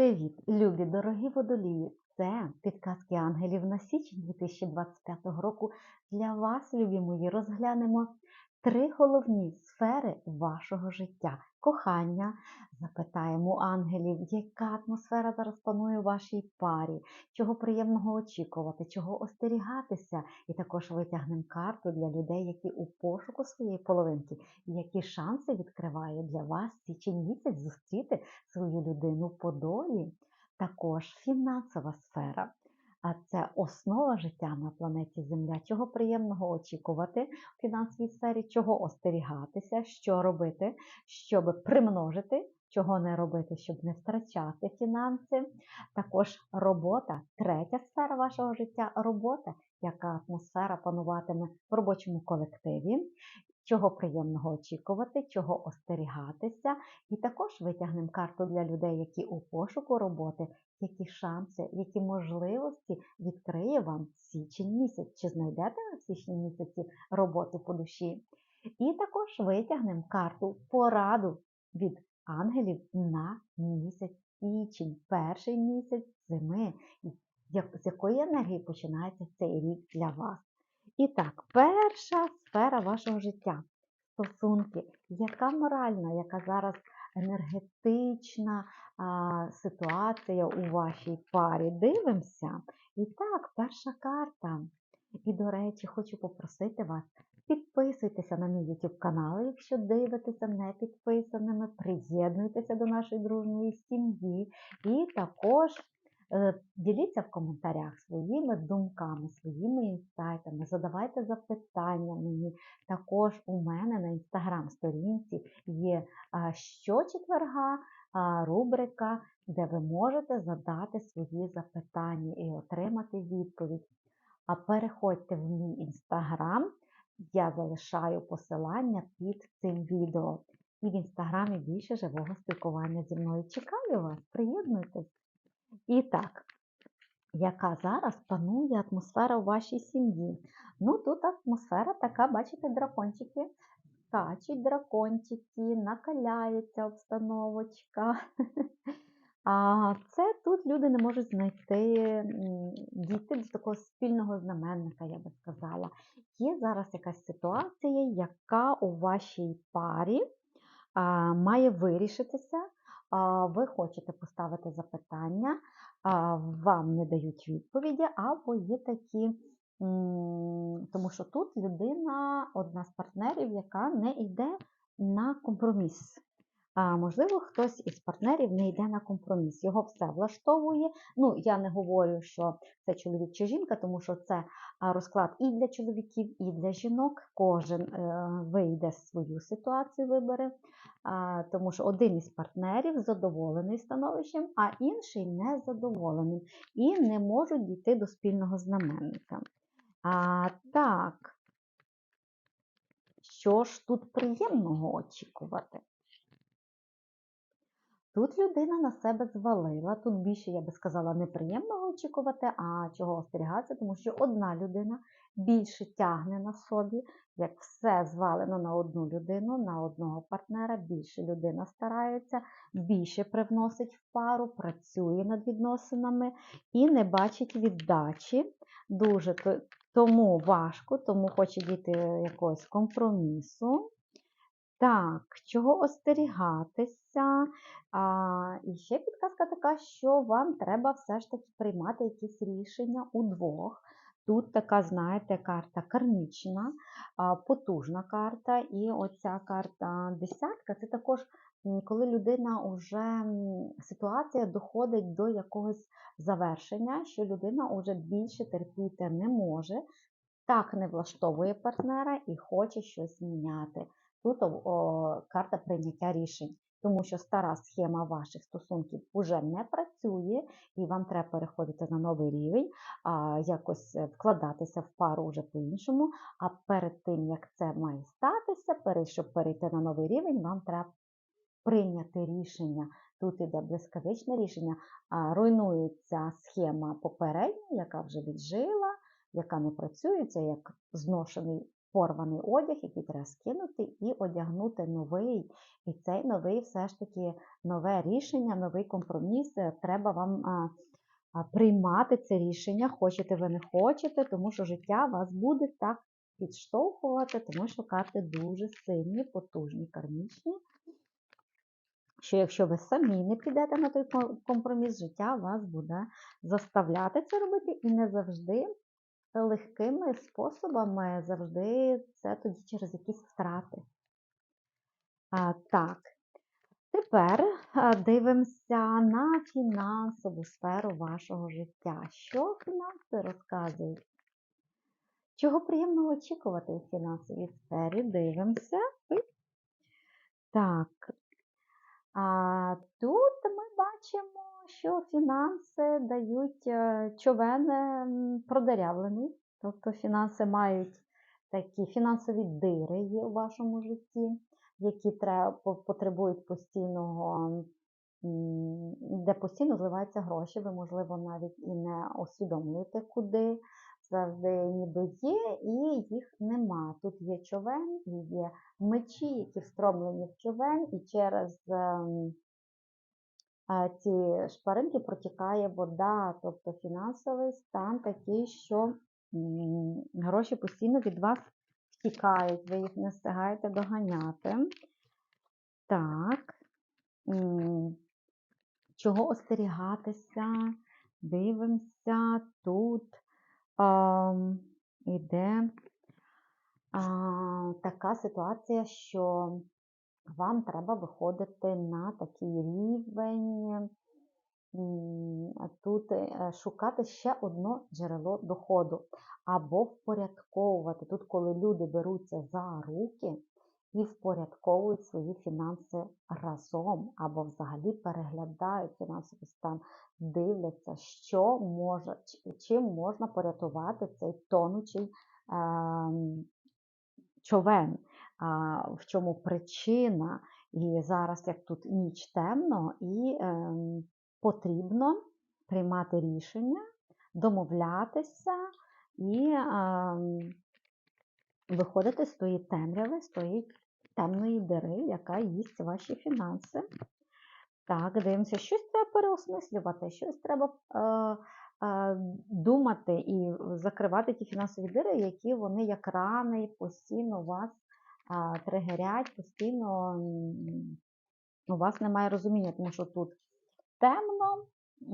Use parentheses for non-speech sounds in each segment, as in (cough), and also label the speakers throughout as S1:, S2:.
S1: Привіт, любі дорогі водолії! Це підказки ангелів на січень 2025 року. Для вас, любі мої, розглянемо три головні сфери вашого життя. Кохання, запитаємо ангелів, яка атмосфера зараз панує у вашій парі, чого приємного очікувати, чого остерігатися. І також витягнемо карту для людей, які у пошуку своєї половинки, які шанси відкриває для вас січень місяць зустріти свою людину по долі. Також фінансова сфера. А це основа життя на планеті Земля. Чого приємного очікувати в фінансовій сфері, чого остерігатися, що робити, щоб примножити, чого не робити, щоб не втрачати фінанси. Також робота, третя сфера вашого життя робота, яка атмосфера пануватиме в робочому колективі. Чого приємного очікувати, чого остерігатися, і також витягнемо карту для людей, які у пошуку роботи, які шанси, які можливості відкриє вам січень місяць, чи знайдете ви в січні місяці роботу по душі. І також витягнемо карту пораду від ангелів на місяць січень, перший місяць зими, з якої енергії починається цей рік для вас. І так, перша сфера вашого життя стосунки, яка моральна, яка зараз енергетична а, ситуація у вашій парі. Дивимося. І так, перша карта. І, до речі, хочу попросити вас, підписуйтеся на мій YouTube канал, якщо дивитеся не підписаними, приєднуйтеся до нашої дружньої сім'ї. І також діліться в коментарях своїми думками, своїми інсайтами, задавайте запитання мені. Також у мене на інстаграм-сторінці є щочетверга рубрика, де ви можете задати свої запитання і отримати відповідь. А переходьте в мій інстаграм, я залишаю посилання під цим відео. І в інстаграмі більше живого спілкування зі мною. Чекаю вас, приєднуйтесь! І так, яка зараз панує атмосфера у вашій сім'ї? Ну, тут атмосфера така, бачите, дракончики. Скачуть дракончики, накаляється обстановочка. (laughs) А це тут люди не можуть знайти, дійти до такого спільного знаменника, я би сказала. Є зараз якась ситуація, яка у вашій парі а, має вирішитися ви хочете поставити запитання, вам не дають відповіді, або є такі, тому що тут людина, одна з партнерів, яка не йде на компроміс. А можливо, хтось із партнерів не йде на компроміс. Його все влаштовує. Ну, я не говорю, що це чоловік чи жінка, тому що це розклад і для чоловіків, і для жінок. Кожен е, вийде свою ситуацію, вибере, тому що один із партнерів задоволений становищем, а інший не задоволений і не можуть дійти до спільного знаменника. А, Так, що ж тут приємного очікувати? Тут людина на себе звалила. Тут більше, я би сказала, неприємного очікувати, а чого остерігатися, тому що одна людина більше тягне на собі, як все звалено на одну людину, на одного партнера, більше людина старається, більше привносить в пару, працює над відносинами і не бачить віддачі. Дуже тому важко, тому хоче дійти якогось компромісу. Так, чого остерігатися? А, І ще підказка така, що вам треба все ж таки приймати якісь рішення удвох. Тут така, знаєте, карта кармічна, потужна карта. І оця карта десятка це також, коли людина вже ситуація доходить до якогось завершення, що людина вже більше терпіти не може, так не влаштовує партнера і хоче щось міняти. Тут о, карта прийняття рішень, тому що стара схема ваших стосунків вже не працює, і вам треба переходити на новий рівень, а, якось е, вкладатися в пару вже по-іншому. А перед тим, як це має статися, щоб перейти на новий рівень, вам треба прийняти рішення. Тут іде блискавичне рішення, а руйнується схема попередня, яка вже віджила, яка не працює, це як зношений порваний одяг, який треба скинути і одягнути новий. І цей новий все ж таки нове рішення, новий компроміс. е, Треба вам приймати це рішення, хочете ви не хочете, тому що життя вас буде так підштовхувати, тому що карти дуже сильні, потужні, кармічні. Що якщо ви самі не підете на той компроміс, життя вас буде заставляти це робити і не завжди легкими способами, завжди це тоді через якісь втрати. А, так, тепер дивимося на фінансову сферу вашого життя. Що фінанси розказують? Чого приємного очікувати у фінансовій сфері? Дивимося. Так. А тут ми бачимо, що фінанси дають е, човен ем, продерявлений. Тобто фінанси мають такі фінансові дири є у вашому житті, які треба, потребують постійного, де постійно зливаються гроші. Ви, можливо, навіть і не усвідомлюєте, куди. Завжди ніби є, і їх нема. Тут є човен, і є мечі, які встромлені в човен, і через ем, ці шпаринки протікає вода, тобто фінансовий стан такий, що гроші постійно від вас втікають, ви їх не встигаєте доганяти. Так. Чого остерігатися? Дивимося тут. Іде така ситуація, що вам треба виходити на такий рівень. Тут е, шукати ще одно джерело доходу або впорядковувати. Тут, коли люди беруться за руки і впорядковують свої фінанси разом, або взагалі переглядають фінансовий стан, дивляться, що може, чим можна порятувати цей тонучий ем, човен, в чому причина. І зараз, як тут ніч темно, і ем, потрібно приймати рішення, домовлятися і ем, виходити з тої темряви, з тої темної дири, яка їсть ваші фінанси. Так, дивимося, щось треба переосмислювати, щось треба е, е, думати і закривати ті фінансові дири, які вони як рани постійно вас е, тригерять, постійно у вас немає розуміння, тому що тут темно,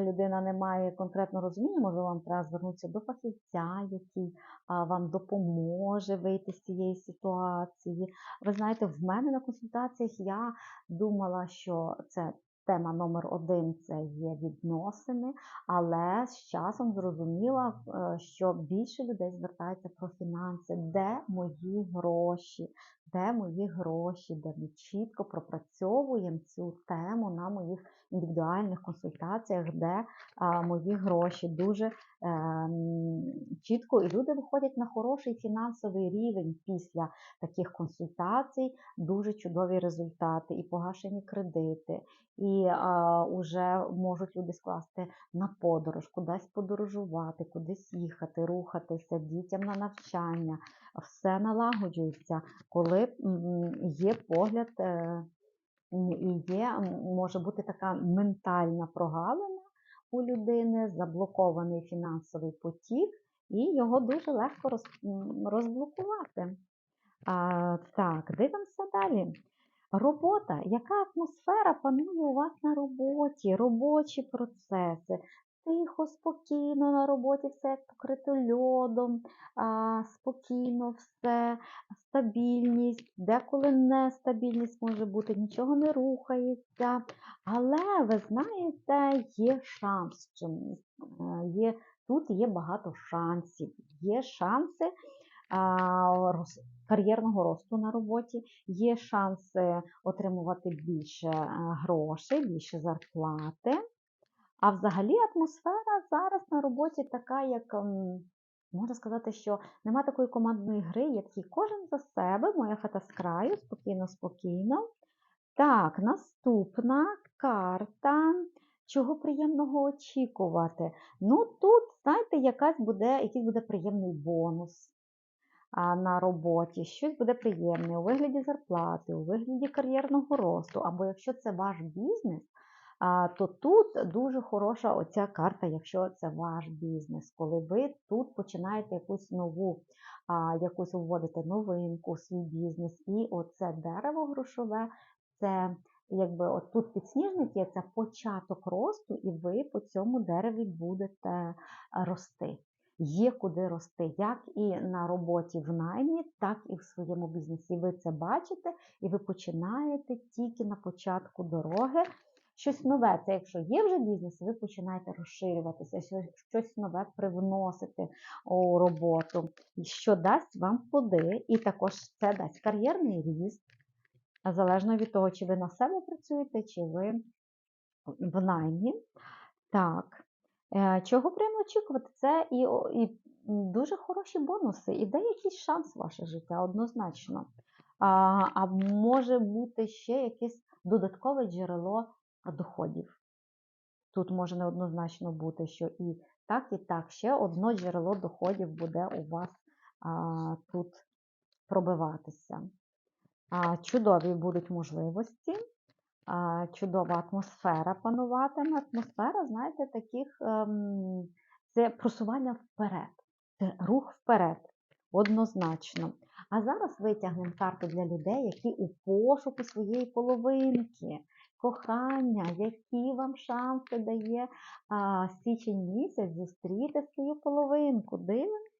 S1: людина не має конкретного розуміння, може вам треба звернутися до фахівця, який вам допоможе вийти з цієї ситуації. Ви знаєте, в мене на консультаціях я думала, що це тема номер один це є відносини, але з часом зрозуміла, е, що більше людей звертається про фінанси, де мої гроші, де мої гроші, де ми чітко пропрацьовуємо цю тему на моїх індивідуальних консультаціях, де а, мої гроші дуже ем, чітко, і люди виходять на хороший фінансовий рівень після таких консультацій, дуже чудові результати, і погашені кредити, і а, вже можуть люди скласти на подорож, кудись подорожувати, кудись їхати, рухатися, дітям на навчання. Все налагоджується, коли є погляд. е, І є, може бути така ментальна прогалина у людини, заблокований фінансовий потік, і його дуже легко роз, розблокувати. А, так, дивимося далі. Робота. Яка атмосфера панує у вас на роботі? Робочі процеси. Тихо, спокійно на роботі, все як покрито льодом, а, спокійно все, стабільність, деколи нестабільність може бути, нічого не рухається. Але ви знаєте, є шанс. Є, тут є багато шансів. Є шанси а, роз- кар'єрного росту на роботі, є шанси отримувати більше грошей, більше зарплати. А взагалі атмосфера зараз на роботі така, як ем, можна сказати, що нема такої командної гри, як такий кожен за себе, моя хата з краю, спокійно, спокійно. Так, наступна карта. Чого приємного очікувати? Ну, тут, знаєте, якась буде, якийсь буде приємний бонус. на роботі, щось буде приємне у вигляді зарплати, у вигляді кар'єрного росту, або якщо це ваш бізнес, то тут дуже хороша оця карта, якщо це ваш бізнес, коли ви тут починаєте якусь нову, якусь вводите новинку свій бізнес, і оце дерево грошове, це якби от тут підсніжник є, це початок росту, і ви по цьому дереві будете рости. Є куди рости, як і на роботі в наймі, так і в своєму бізнесі. Ви це бачите, і ви починаєте тільки на початку дороги. Щось нове, це якщо є вже бізнес, ви починаєте розширюватися, щось- нове привносити у роботу, що дасть вам плоди, і також це дасть кар'єрний ріст, залежно від того, чи ви на себе працюєте, чи ви в наймі. Так. Е, Чого приємно очікувати? Це і, і дуже хороші бонуси, і де якийсь шанс в ваше життя, однозначно. А, а може бути ще якесь додаткове джерело доходів. Тут може неоднозначно бути, що і так, і так, ще одно джерело доходів буде у вас а, тут пробиватися. А, чудові будуть можливості, а, чудова атмосфера пануватиме. Атмосфера, знаєте, таких ем, це просування вперед, це рух вперед, однозначно. А зараз витягнемо карту для людей, які у пошуку своєї половинки, кохання, які вам шанси дає а, січень місяць зустріти свою половинку. Дивимося.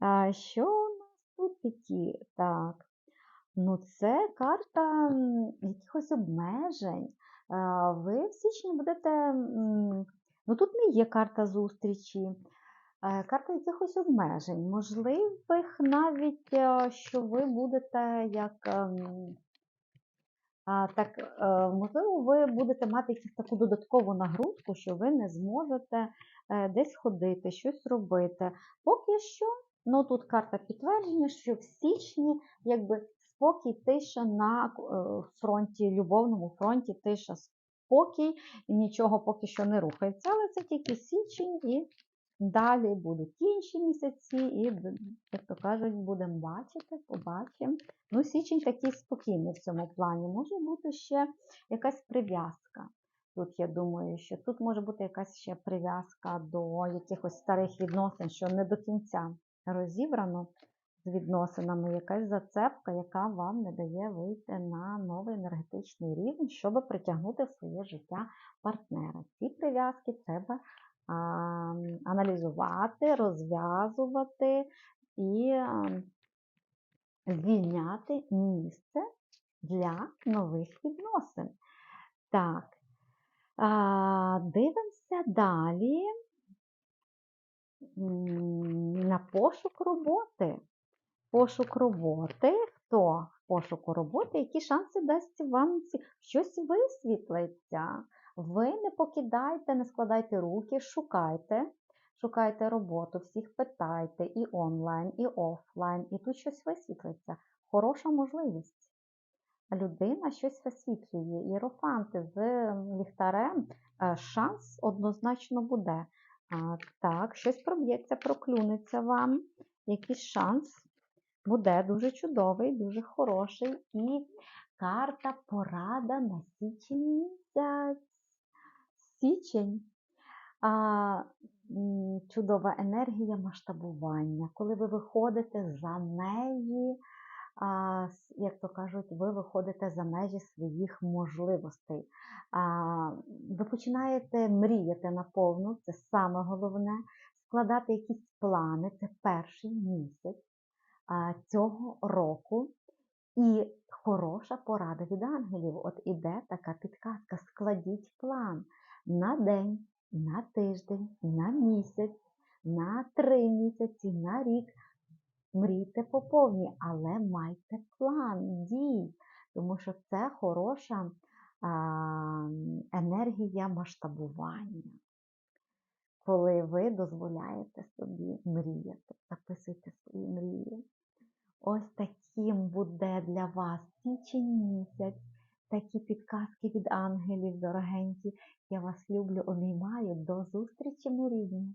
S1: А, що у нас тут такі? Так. Ну, це карта якихось обмежень. А, Ви в січні будете. Ну, тут не є карта зустрічі, карта якихось обмежень. Можливих навіть, що ви будете як. Так, е, можливо, ви будете мати якусь таку додаткову нагрузку, що ви не зможете е, десь ходити, щось робити. Поки що, ну тут карта підтвердження, що в січні якби спокій, тиша на е, фронті, любовному фронті, тиша, спокій, нічого поки що не рухається, але це тільки січень і далі будуть інші місяці, і, як то кажуть, будемо бачити, побачимо. Ну, січень такий спокійний в цьому плані. Може бути ще якась прив'язка. Тут я думаю, що тут може бути якась ще прив'язка до якихось старих відносин, що не до кінця розібрано з відносинами, якась зацепка, яка вам не дає вийти на новий енергетичний рівень, щоб притягнути в своє життя партнера. Ці прив'язки треба аналізувати, розв'язувати і звільняти місце для нових відносин. Так, дивимося далі на пошук роботи. Пошук роботи. Хто в пошуку роботи? Які шанси дасть вам щось висвітлиться? Ви не покидайте, не складайте руки, шукайте. Шукайте роботу, всіх питайте і онлайн, і офлайн, і тут щось висвітлиться. Хороша можливість. Людина щось висвітлює. Єрофанти з ліхтарем е, шанс однозначно буде. Так, щось проб'ється, проклюнеться вам. Якийсь шанс буде дуже чудовий, дуже хороший. І карта порада на січень місяць. Січень. А, чудова енергія масштабування. Коли ви виходите за межі, а, як то кажуть, ви виходите за межі своїх можливостей. А, ви починаєте мріяти наповну, це саме головне, складати якісь плани, це перший місяць а, цього року. І хороша порада від ангелів. От іде така підказка: складіть план на день, на тиждень, на місяць, на три місяці, на рік. Мрійте по повній, але майте план дій, тому що це хороша енергія масштабування. Коли ви дозволяєте собі мріяти, записуйте свої мрії. Ось таким буде для вас січень місяць. Такі підказки від ангелів, дорогенькі. Я вас люблю, обіймаю. До зустрічі на рівні.